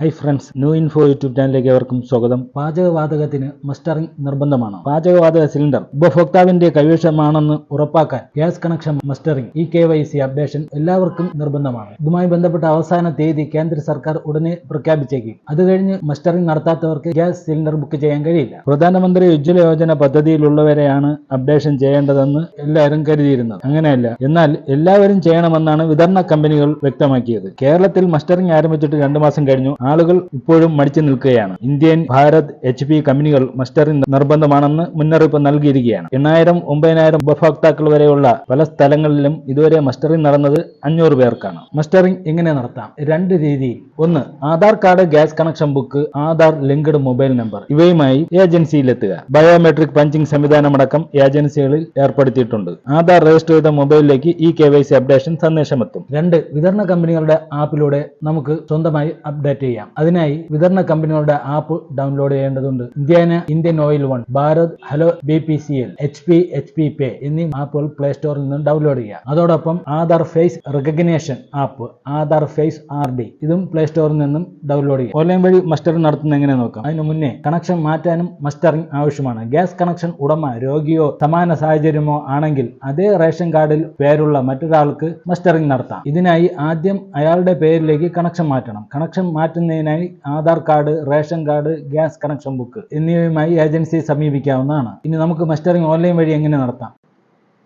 Hi friends new info YouTube ചാനലിലേക്ക് അവർക്കും സ്വാഗതം. പാചകവാതകത്തിന് മസ്റ്ററിംഗ് നിർബന്ധമാണ്? പാചകവാതക സിലിണ്ടർ ഉപഭോക്താവിന്റെ കൈവശമാണെന്ന് ഉറപ്പാക്കാൻ gas connection mustering E K Y C updation എല്ലാവർക്കും നിർബന്ധമാണ്. ഇതുമായി ബന്ധപ്പെട്ട അവസാന തീയതി കേന്ദ്ര സർക്കാർ ഉടനെ പ്രഖ്യാപിച്ചേക്കും. അത് കഴിഞ്ഞ് മസ്റ്ററിംഗ് നടത്താത്തവർക്ക് ഗ്യാസ് സിലിണ്ടർ ബുക്ക് ചെയ്യാൻ കഴിയില്ല. പ്രധാനമന്ത്രി ഉജ്ജ്വല യോജന പദ്ധതിയിലുള്ളവരെയാണ് അപ്ഡേഷൻ ചെയ്യേണ്ടതെന്ന് എല്ലാവരും കരുതിയിരുന്നത്. അങ്ങനെയല്ല എന്നാൽ എല്ലാവരും ചെയ്യണമെന്നാണ് വിതരണ കമ്പനികൾ വ്യക്തമാക്കിയത്. കേരളത്തിൽ മസ്റ്ററിംഗ് ആരംഭിച്ചിട്ട് രണ്ടു മാസം കഴിഞ്ഞു. ആളുകൾ ഇപ്പോഴും മടിച്ചു നിൽക്കുകയാണ്. ഇന്ത്യൻ ഭാരത് എച്ച് പി കമ്പനികൾ മസ്റ്ററിംഗ് നിർബന്ധമാണെന്ന് മുന്നറിയിപ്പ് നൽകിയിരിക്കുകയാണ്. എണ്ണായിരം ഒമ്പതിനായിരം ഉപഭോക്താക്കൾ വരെയുള്ള പല സ്ഥലങ്ങളിലും ഇതുവരെ മസ്റ്ററിംഗ് നടന്നത് അഞ്ഞൂറ് പേർക്കാണ്. മസ്റ്ററിംഗ് എങ്ങനെ നടത്താം? രണ്ട് രീതിയിൽ. ഒന്ന് Aadhaar card gas connection book Aadhaar linked mobile number. ഇവയുമായി ഏജൻസിയിലെത്തുക. ബയോമെട്രിക് പഞ്ചിംഗ് സംവിധാനമടക്കം ഏജൻസികളിൽ ഏർപ്പെടുത്തിയിട്ടുണ്ട്. ആധാർ രജിസ്റ്റർ ചെയ്ത മൊബൈലിലേക്ക് e K Y C updation സന്ദേശമെത്തും. രണ്ട് വിതരണ കമ്പനികളുടെ ആപ്പിലൂടെ നമുക്ക് സ്വന്തമായി അപ്ഡേറ്റ് ചെയ്യാം. അതിനായി വിതരണ കമ്പനികളുടെ ആപ്പ് ഡൗൺലോഡ് ചെയ്യേണ്ടതുണ്ട്. Indiana Indian oil one Bharat hello B P C L H P H P pay എന്നീ ആപ്പുകൾ പ്ലേ സ്റ്റോറിൽ നിന്ന് ഡൗൺലോഡ് ചെയ്യാം. അതോടൊപ്പം Aadhaar face recognition app Aadhaar face R D ഇതും പ്ലേ സ്റ്റോറിൽ നിന്നും ഡൗൺലോഡ് ചെയ്യാം. ഓൺലൈൻ വഴി മസ്റ്ററിംഗ് നടത്തുന്ന എങ്ങനെ നോക്കാം? അതിനു മുന്നേ കണക്ഷൻ മാറ്റാനും മസ്റ്ററിംഗ് ആവശ്യമാണ്. ഗ്യാസ് കണക്ഷൻ ഉടമ രോഗിയോ സമാന സാഹചര്യമോ ആണെങ്കിൽ അതേ റേഷൻ കാർഡിൽ പേരുള്ള മറ്റൊരാൾക്ക് മസ്റ്ററിംഗ് നടത്താം. ഇതിനായി ആദ്യം അയാളുടെ പേരിലേക്ക് കണക്ഷൻ മാറ്റണം. കണക്ഷൻ മാറ്റുന്നതിനായി Aadhaar card ration card gas connection book എന്നിവയുമായി ഏജൻസിയെ സമീപിക്കാവുന്നതാണ്. ഇനി നമുക്ക് മസ്റ്ററിംഗ് ഓൺലൈൻ വഴി എങ്ങനെ നടത്താം?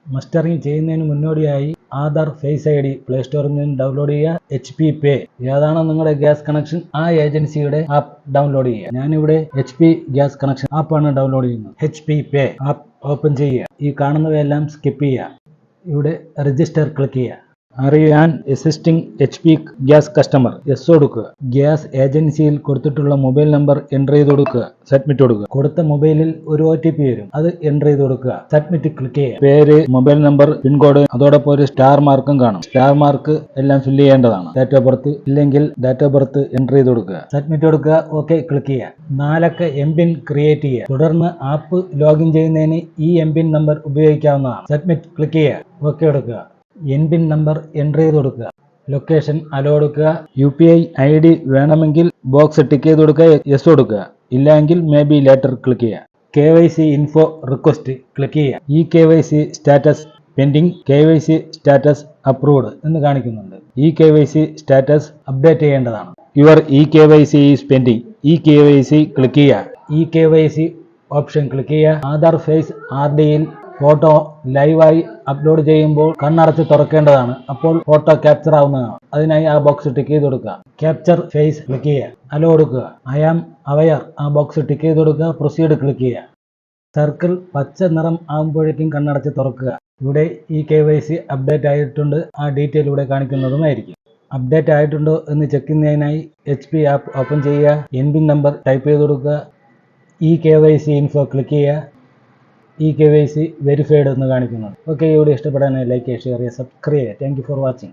മസ്റ്ററിംഗ് ചെയ്യുന്നതിന് മുന്നോടിയായി Aadhaar face I D play സ്റ്റോറിൽ നിന്ന് ഡൗൺലോഡ് ചെയ്യുക എച്ച് പി പേ. ഏതാണോ നിങ്ങളുടെ ഗ്യാസ് കണക്ഷൻ? ആ ഏജൻസിയുടെ ആപ്പ് ഡൗൺലോഡ് ചെയ്യുക. ഞാനിവിടെ എച്ച് പി ഗ്യാസ് കണക്ഷൻ ആപ്പാണ് ഡൗൺലോഡ് ചെയ്യുന്നത്. H P pay. App open ചെയ്യുക. ഈ കാണുന്നവയെല്ലാം സ്കിപ്പ് ചെയ്യുക. ഇവിടെ രജിസ്റ്റർ ക്ലിക്ക് ചെയ്യുക. അറിയാൻ existing H P gas customer yes കൊടുക്കുക. ഗ്യാസ് ഏജൻസിയിൽ കൊടുത്തിട്ടുള്ള മൊബൈൽ നമ്പർ എന്റർ ചെയ്ത് കൊടുക്കുക. സബ്മിറ്റ് കൊടുക്കുക. കൊടുത്ത മൊബൈലിൽ ഒരു ഒ ടി പി വരും. അത് എന്റർ ചെയ്ത് കൊടുക്കുക. സബ്മിറ്റ് ക്ലിക്ക് ചെയ്യുക. പേര് മൊബൈൽ നമ്പർ പിൻകോഡ് അതോടൊപ്പം ഒരു സ്റ്റാർ മാർക്കും കാണും. സ്റ്റാർ മാർക്ക് എല്ലാം ഫില്ല് ചെയ്യേണ്ടതാണ്. ഡേറ്റ് ഓഫ് ബർത്ത് ഇല്ലെങ്കിൽ ഡേറ്റ് ഓഫ് ബർത്ത് എന്റർ ചെയ്ത് കൊടുക്കുക. സബ്മിറ്റ് കൊടുക്കുക. ഓക്കെ ക്ലിക്ക് ചെയ്യുക. നാലക്ക എം പിൻ ക്രിയേറ്റ് ചെയ്യുക. തുടർന്ന് ആപ്പ് ലോഗിൻ ചെയ്യുന്നതിന് ഈ എം പിൻ നമ്പർ ഉപയോഗിക്കാവുന്നതാണ്. സബ്മിറ്റ് ക്ലിക്ക് ചെയ്യുക. ഓക്കെ കൊടുക്കുക. എൻ പിൻ നമ്പർ എന്റർ ചെയ്ത് കൊടുക്കുക. ലൊക്കേഷൻ അലോ കൊടുക്കുക. U P I I D വേണമെങ്കിൽ ബോക്സ് ടിക്ക് ചെയ്ത് കൊടുക്കുക. യെസ് കൊടുക്കുക. ഇല്ലെങ്കിൽ മേ ബി ലേറ്റർ ക്ലിക്ക് ചെയ്യുക. K Y C info request click ചെയ്യുക. E K Y C status pending K Y C status approved എന്ന് കാണിക്കുന്നുണ്ട്. E K Y C status update ചെയ്യേണ്ടതാണ്. Your e K Y C is pending. E K Y C click ചെയ്യുക. E K Y C option click ചെയ്യുക. Aadhaar face R ഡിയിൽ photo ലൈവായി upload ചെയ്യുമ്പോൾ കണ്ണടച്ച് തുറക്കേണ്ടതാണ്. അപ്പോൾ ഫോട്ടോ ക്യാപ്ചർ ആവുന്നതാണ്. അതിനായി ആ ബോക്സ് ടിക്ക് ചെയ്ത് കൊടുക്കുക. ക്യാപ്ചർ ഫേസ് ക്ലിക്ക് ചെയ്യുക. അലോ കൊടുക്കുക. ഐ ആം അവയർ ആ ബോക്സ് ടിക്ക് ചെയ്ത് കൊടുക്കുക. പ്രൊസീഡ് ക്ലിക്ക് ചെയ്യുക. സർക്കിൾ പച്ച നിറം ആകുമ്പോഴേക്കും കണ്ണടച്ച് തുറക്കുക. ഇവിടെ ഈ കെ വൈ സി അപ്ഡേറ്റ് ആയിട്ടുണ്ട്. ആ ഡീറ്റെയിൽ ഇവിടെ കാണിക്കുന്നതുമായിരിക്കും. അപ്ഡേറ്റ് ആയിട്ടുണ്ടോ എന്ന് ചെക്ക് ചെയ്യുന്നതിനായി എച്ച് പി ആപ്പ് ഓപ്പൺ ചെയ്യുക. എൻ പിൻ നമ്പർ ടൈപ്പ് ചെയ്ത് കൊടുക്കുക. E K Y C info click ചെയ്യുക. E K Y C verified എന്ന് കാണിക്കുന്നുണ്ട് ഓക്കെ ഈ വീഡിയോ ഇഷ്ടപ്പെടാനായി ലൈക്ക് ഷെയർ ചെയ്യുക സബ്സ്ക്രൈബ് ചെയ്യുക താങ്ക് ഫോർ വാച്ചിങ്